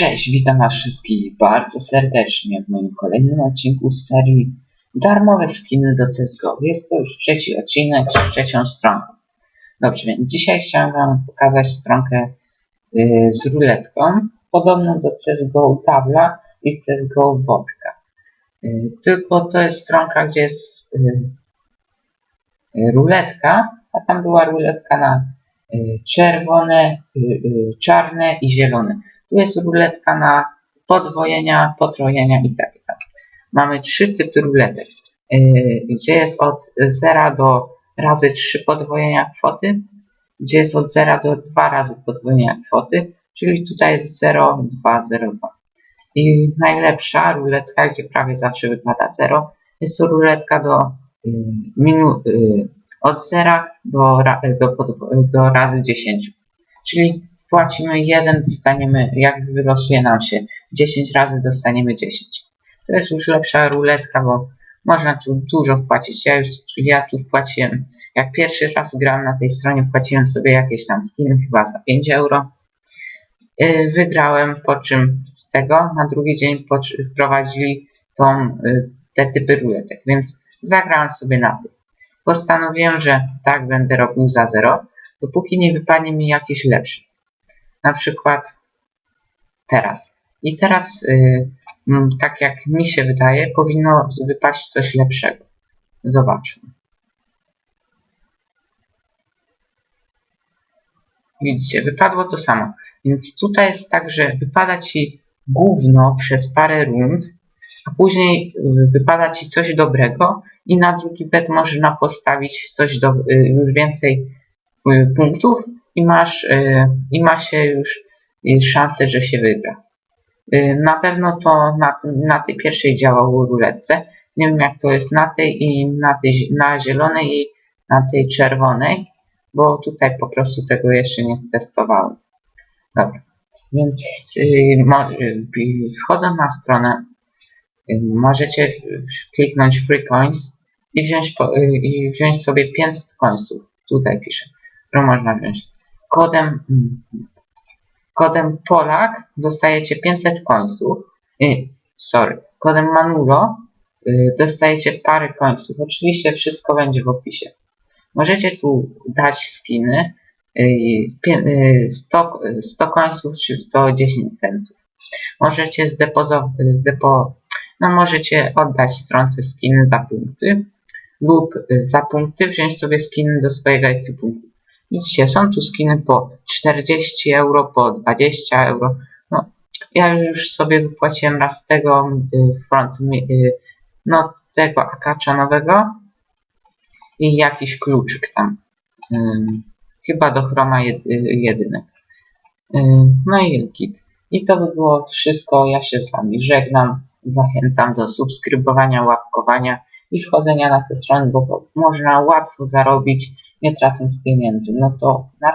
Cześć, witam was wszystkich bardzo serdecznie w moim kolejnym odcinku z serii Darmowe skiny do CSGO. Jest to już trzeci odcinek z trzecią stronką. Dobrze, więc dzisiaj chciałem wam pokazać stronkę y, z ruletką, podobną do CSGO Tabla i CSGO Wodka. Y, tylko to jest stronka, gdzie jest y, y, ruletka, a tam była ruletka na y, czerwone, y, czarne i zielone. Tu jest ruletka na podwojenia, potrojenia i takie tam. Mamy trzy typy ruletek, yy, gdzie jest od 0 do razy 3 podwojenia kwoty, gdzie jest od 0 do 2 razy podwojenia kwoty, czyli tutaj jest 0, 2, 0, 2. I najlepsza ruletka, gdzie prawie zawsze wypada 0, jest to ruletka do yy, minu, yy, od 0 do, do, do razy 10. Czyli płacimy 1, dostaniemy, jak wylosuje nam się 10 razy, dostaniemy 10. To jest już lepsza ruletka, bo można tu dużo wpłacić. Ja już ja tu wpłaciłem, jak pierwszy raz grałem na tej stronie, wpłaciłem sobie jakieś tam skiny, chyba za 5 euro. Yy, Wygrałem, po czym z tego na drugi dzień wprowadzili tą, yy, te typy ruletek, więc zagrałem sobie na tych. Postanowiłem, że tak będę robił za 0, dopóki nie wypadnie mi jakiś lepszy na przykład teraz. I teraz, y, mm, tak jak mi się wydaje, powinno wypaść coś lepszego. Zobaczmy. Widzicie, wypadło to samo. Więc tutaj jest tak, że wypada ci gówno przez parę rund, a później y, wypada ci coś dobrego i na drugi bet można postawić coś do, y, już więcej punktów i masz y, i ma się już y, szansę, że się wygra. Y, Na pewno to na, na tej pierwszej działało ruletce. Nie wiem jak to jest na tej i na tej na zielonej i na tej czerwonej, bo tutaj po prostu tego jeszcze nie testowałem. Dobra. Więc wchodząc na stronę możecie kliknąć free coins i wziąć, po, i wziąć sobie 500 coinsów. Tutaj piszę, że można wziąć kodem, mm, kodem Polak dostajecie 500 końców. Y, sorry, kodem Manulo y, dostajecie parę końców. Oczywiście wszystko będzie w opisie. Możecie tu dać skiny y, pie- y, 100, y, 100 końców czy 110 centów. Możecie zdepozo- zdepo, no możecie oddać stronce skiny za punkty lub za punkty wziąć sobie skiny do swojego ekwipunku. Widzicie, są tu skiny po 40 euro, po 20 euro. No, ja już sobie wypłaciłem raz tego y, front, y, no tego akacza nowego i jakiś kluczyk tam. Ym, chyba do chroma jed, y, jedynek. No i kit. I to by było wszystko. Ja się z wami żegnam. Zachęcam do subskrybowania, łapkowania i wchodzenia na te strony, bo można łatwo zarobić, nie tracąc pieniędzy. No to na